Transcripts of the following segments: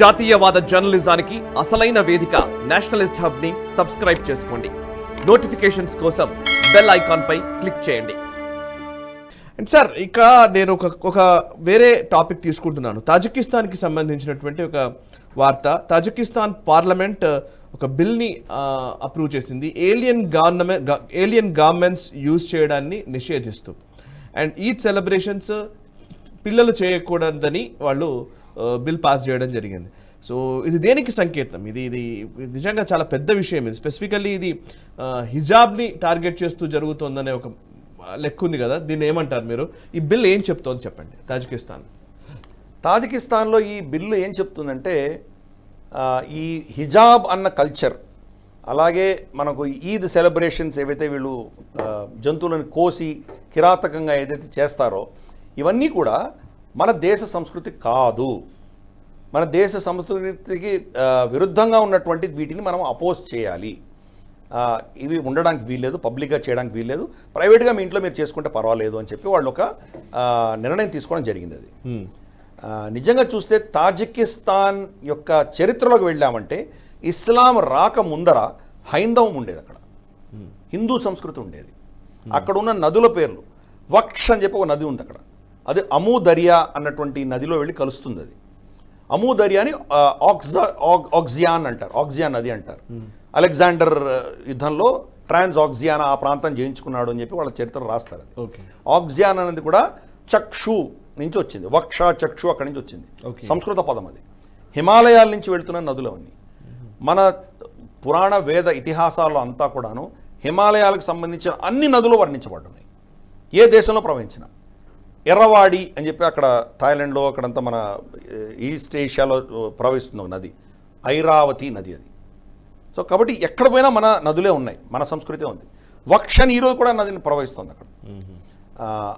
జాతీయవాద జర్నలిజానికి అసలైన వేదిక నేషనలిస్ట్ హబ్ని సబ్స్క్రైబ్ చేసుకోండి. నోటిఫికేషన్స్ కోసం బెల్ ఐకాన్ పై క్లిక్ చేయండి. అండ్ సార్ ఇక నేను ఒక ఒక వేరే టాపిక్ తీసుకుంటున్నాను. తాజికిస్తాన్కి సంబంధించినటువంటి ఒక వార్త. తాజికిస్తాన్ పార్లమెంట్ ఒక బిల్ని అప్రూవ్ చేసింది. Alien government alien governments use చేయడాన్ని నిషేధిస్తూ. అండ్ ఈద్ సెలబ్రేషన్స్ పిల్లలు చేయకూడదని వాళ్ళు బిల్ పాస్ చేయడం జరిగింది. సో ఇది దేనికి సంకేతం? ఇది ఇది నిజంగా చాలా పెద్ద విషయం ఇది. స్పెసిఫికల్లీ ఇది హిజాబ్ని టార్గెట్ చేస్తూ జరుగుతోందనే ఒక లెక్క ఉంది కదా? దీన్ని ఏమంటారు మీరు? ఈ బిల్ ఏం చెప్తోంది చెప్పండి తాజికిస్తాన్. తాజికిస్తాన్లో ఈ బిల్లు ఏం చెప్తుందంటే ఈ హిజాబ్ అన్న కల్చర్ అలాగే మనకు ఈద్ సెలబ్రేషన్స్ ఏవైతే వీళ్ళు జంతువులను కోసి కిరాతకంగా ఏదైతే చేస్తారో ఇవన్నీ కూడా మన దేశ సంస్కృతి కాదు. మన దేశ సంస్కృతికి విరుద్ధంగా ఉన్నటువంటి వీటిని మనం అపోజ్ చేయాలి. ఇవి ఉండడానికి వీల్లేదు పబ్లిక్గా చేయడానికి వీల్లేదు. ప్రైవేట్గా మీ ఇంట్లో మీరు చేసుకుంటే పర్వాలేదు అని చెప్పి వాళ్ళు ఒక నిర్ణయం తీసుకోవడం జరిగింది అది. నిజంగా చూస్తే తాజికిస్తాన్ యొక్క చరిత్రలోకి వెళ్ళామంటే ఇస్లాం రాక ముందర హైందవం ఉండేది అక్కడ. హిందూ సంస్కృతి ఉండేది. అక్కడ ఉన్న నదుల పేర్లు. వక్ష్ అని చెప్పి ఒక నది ఉంది అక్కడ. అది అమూ దర్యా అన్నటువంటి నదిలో వెళ్ళి కలుస్తుంది అది. అమూ దర్యాని ఆ, ఆక్జా ఆక్- ఆక్జియాన్ అంటారు. ఆక్జియాన్ నది అంటారు. అలెగ్జాండర్ యుద్ధంలో ట్రాన్స్ ఆక్జియాన్ ఆ ప్రాంతం జయించుకున్నాడు అని చెప్పి వాళ్ళ చరిత్ర రాస్తారు. ఆక్సియాన్ అనేది కూడా చక్షు నుంచి వచ్చింది. వక్ష చక్షు అక్కడి నుంచి వచ్చింది. సంస్కృత పదం అది. హిమాలయాల నుంచి వెళ్తున్న నదులు అవన్నీ మన పురాణ వేద ఇతిహాసాల్లో అంతా కూడాను హిమాలయాలకు సంబంధించిన అన్ని నదులు వర్ణించబడున్నాయి ఏ దేశంలో ప్రవహించిన. ఎర్రవాడి అని చెప్పి అక్కడ థాయిలాండ్లో అక్కడంతా మన ఈస్ట్ ఏషియాలో ప్రవహిస్తున్న నది. ఐరావతి నది అది. సో కాబట్టి ఎక్కడ పోయినా మన నదులే ఉన్నాయి మన సంస్కృతే ఉంది. వక్షన్ ఈరోజు కూడా నదిని ప్రవహిస్తుంది అక్కడ.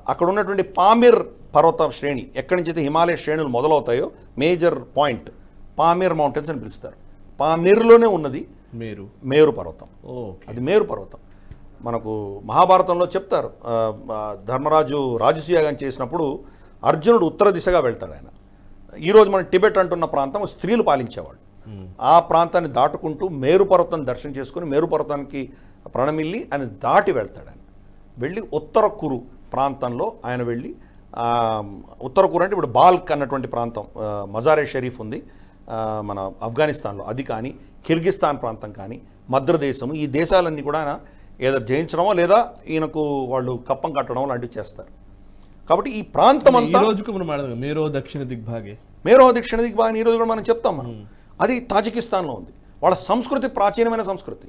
అక్కడ ఉన్నటువంటి పామిర్ పర్వత శ్రేణి ఎక్కడి నుంచి అయితే హిమాలయ శ్రేణులు మొదలవుతాయో మేజర్ పాయింట్ పామిర్ మౌంటైన్స్ అని పిలుస్తారు. పామిర్లోనే ఉన్నది మీరు. మేరు పర్వతం. అది మేరు పర్వతం. మనకు మహాభారతంలో చెప్తారు. ధర్మరాజు రాజసుయాగం చేసినప్పుడు అర్జునుడు ఉత్తర దిశగా వెళ్తాడు ఆయన. ఈరోజు మనం టిబెట్ అంటున్న ప్రాంతం స్త్రీలు పాలించేవాడు ఆ ప్రాంతాన్ని దాటుకుంటూ మేరుపర్వతాన్ని దర్శనం చేసుకుని మేరుపర్వతానికి ప్రణమిల్లి ఆయన దాటి వెళ్తాడు ఆయన. వెళ్ళి ఉత్తర కురు ప్రాంతంలో ఆయన వెళ్ళి ఆ, ఉత్తర కురు అంటే ఇప్పుడు బాల్క్ అన్నటువంటి ప్రాంతం మజారే షరీఫ్ ఉంది. మన ఆఫ్ఘనిస్తాన్లో. అది కానీ కిర్గిస్తాన్ ప్రాంతం కానీ మద్రదేశం ఈ దేశాలన్నీ కూడా ఆయన ఏదో జయించడమో లేదా ఈయనకు వాళ్ళు కప్పం కట్టడం లాంటివి చేస్తారు. కాబట్టి ఈ ప్రాంతం ఈ అంతా రోజుకు మనం మీరు దక్షిణ దిగ్భాగే. మేరో దక్షిణ దిగ్భాగం ఈ రోజు కూడా మనం చెప్తాం మనం. అది తాజికిస్తాన్లో ఉంది. వాళ్ళ సంస్కృతి ప్రాచీనమైన సంస్కృతి.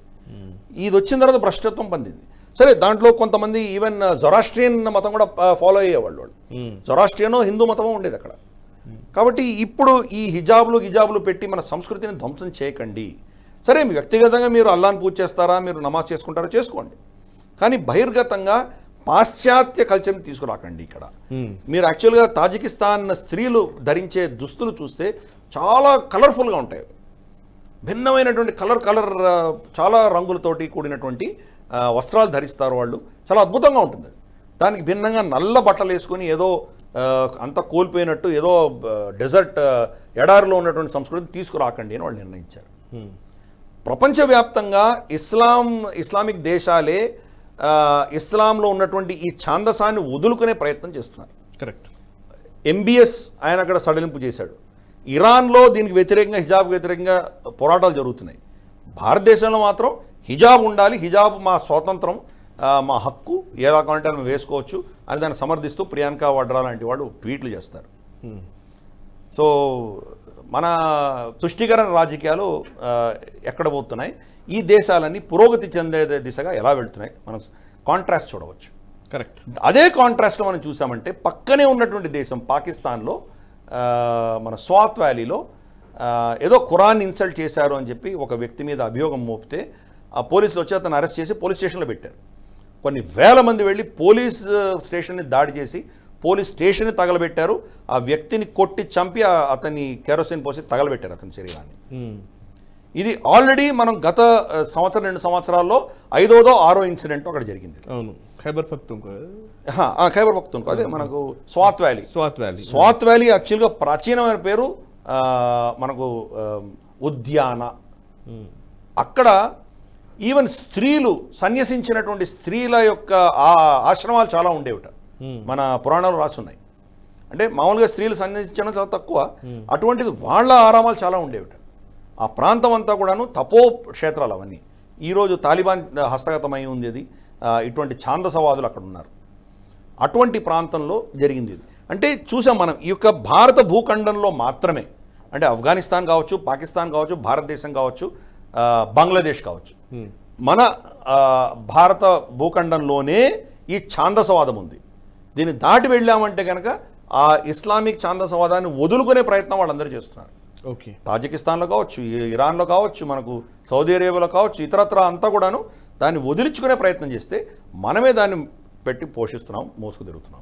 ఇది వచ్చిన తర్వాత భ్రష్టత్వం పొందింది. సరే దాంట్లో కొంతమంది ఈవెన్ జొరాస్ట్రియన్ మతం కూడా ఫాలో అయ్యేవాళ్ళు వాళ్ళు. జొరాస్ట్రియనో హిందూ మతమో ఉండేది అక్కడ. కాబట్టి ఇప్పుడు ఈ హిజాబులు హిజాబులు పెట్టి మన సంస్కృతిని ధ్వంసం చేయకండి. సరే మీ వ్యక్తిగతంగా మీరు అల్లాని పూజ చేస్తారా? మీరు నమాజ్ చేసుకుంటారా? చేసుకోండి. కానీ బహిర్గతంగా పాశ్చాత్య కల్చర్ని తీసుకురాకండి ఇక్కడ. మీరు యాక్చువల్గా తాజికిస్తాన్ స్త్రీలు ధరించే దుస్తులు చూస్తే చాలా కలర్ఫుల్గా ఉంటాయి. భిన్నమైనటువంటి కలర్ కలర్ చాలా రంగులతోటి కూడినటువంటి వస్త్రాలు ధరిస్తారు వాళ్ళు. చాలా అద్భుతంగా ఉంటుంది. దానికి భిన్నంగా నల్ల బట్టలు వేసుకొని ఏదో అంత కోల్పోయినట్టు ఏదో డెజర్ట్ ఎడారిలో ఉన్నటువంటి సంస్కృతిని తీసుకురాకండి అని వాళ్ళు నిర్ణయించారు. ప్రపంచవ్యాప్తంగా ఇస్లాం ఇస్లామిక్ దేశాలే ఇస్లాంలో ఉన్నటువంటి ఈ ఛాందసాన్ని వదులుకునే ప్రయత్నం చేస్తున్నారు. కరెక్ట్. ఎంబీఎస్ ఆయన అక్కడ సడలింపు చేశాడు. ఇరాన్లో దీనికి వ్యతిరేకంగా హిజాబ్ వ్యతిరేకంగా పోరాటాలు జరుగుతున్నాయి. భారతదేశంలో మాత్రం హిజాబ్ ఉండాలి హిజాబ్ మా స్వాతంత్రం మా హక్కు ఏ రకమంటే మేము వేసుకోవచ్చు అని దాన్ని సమర్థిస్తూ ప్రియాంక వడ్రా లాంటి వాళ్ళు ట్వీట్లు చేస్తారు. సో మన తుష్టికరణ రాజకీయాలు ఎక్కడ పోతున్నాయి? ఈ దేశాలన్నీ పురోగతి చెందే దిశగా ఎలా వెళ్తున్నాయి? మనం కాంట్రాస్ట్ చూడవచ్చు. కరెక్ట్. అదే కాంట్రాస్ట్ మనం చూసామంటే పక్కనే ఉన్నటువంటి దేశం పాకిస్తాన్లో మన స్వాత్ వ్యాలీలో ఏదో ఖురాన్ ఇన్సల్ట్ చేశారు అని చెప్పి ఒక వ్యక్తి మీద అభియోగం మోపితే ఆ పోలీసులు వచ్చి అతను అరెస్ట్ చేసి పోలీస్ స్టేషన్లో పెట్టారు. కొన్ని వేల మంది వెళ్ళి పోలీస్ స్టేషన్ని దాడి చేసి పోలీస్ స్టేషన్ని తగలబెట్టారు. ఆ వ్యక్తిని కొట్టి చంపి అతన్ని కెరోసిన్ పోసి తగలబెట్టారు అతని శరీరాన్ని. ఇది ఆల్రెడీ మనం గత సంవత్సరం రెండు సంవత్సరాల్లో ఐదోదో ఆరో ఇన్సిడెంట్ అక్కడ జరిగింది అవును. ఖైబర్ పఖ్తుంకో ఆ, ఖైబర్ పఖ్తూన్ఖో అదే. మనకు Swat valley. Swat valley. Swat valley యాక్చువల్గా ప్రాచీనమైన పేరు మనకు ఉద్యాన. అక్కడ ఈవెన్ స్త్రీలు సన్యసించినటువంటి స్త్రీల యొక్క ఆ ఆశ్రమాలు చాలా ఉండేవిట. మన పురాణాలు రాసున్నాయి. అంటే మామూలుగా స్త్రీలు సన్యసించడం చాలా తక్కువ. అటువంటిది వాళ్ళ ఆరామాలు చాలా ఉండేవిట. ఆ ప్రాంతం అంతా కూడాను తపో క్షేత్రాలు అవన్నీ ఈరోజు తాలిబాన్ హస్తగతమై ఉంది అది. ఇటువంటి ఛాందసవాదులు అక్కడ ఉన్నారు. అటువంటి ప్రాంతంలో జరిగింది ఇది. అంటే చూసాం మనం ఈ యొక్క భారత భూఖండంలో మాత్రమే అంటే ఆఫ్ఘనిస్తాన్ కావచ్చు పాకిస్తాన్ కావచ్చు భారతదేశం కావచ్చు బంగ్లాదేశ్ కావచ్చు. మన భారత భూఖండంలోనే ఈ ఛాందసవాదం ఉంది. దీన్ని దాటి వెళ్ళామంటే కనుక ఆ ఇస్లామిక్ ఛాందసవాదాన్ని వదులుకునే ప్రయత్నం వాళ్ళందరూ చేస్తున్నారు. ఓకే. తాజికిస్తాన్లో కావచ్చు ఇరాన్లో కావచ్చు మనకు సౌదీ అరేబియాలో కావచ్చు ఇతరత్ర అంతా కూడాను దాన్ని వదిలించుకునే ప్రయత్నం చేస్తే మనమే దాన్ని పెట్టి పోషిస్తున్నాం మోసుకు తిరుగుతున్నాం.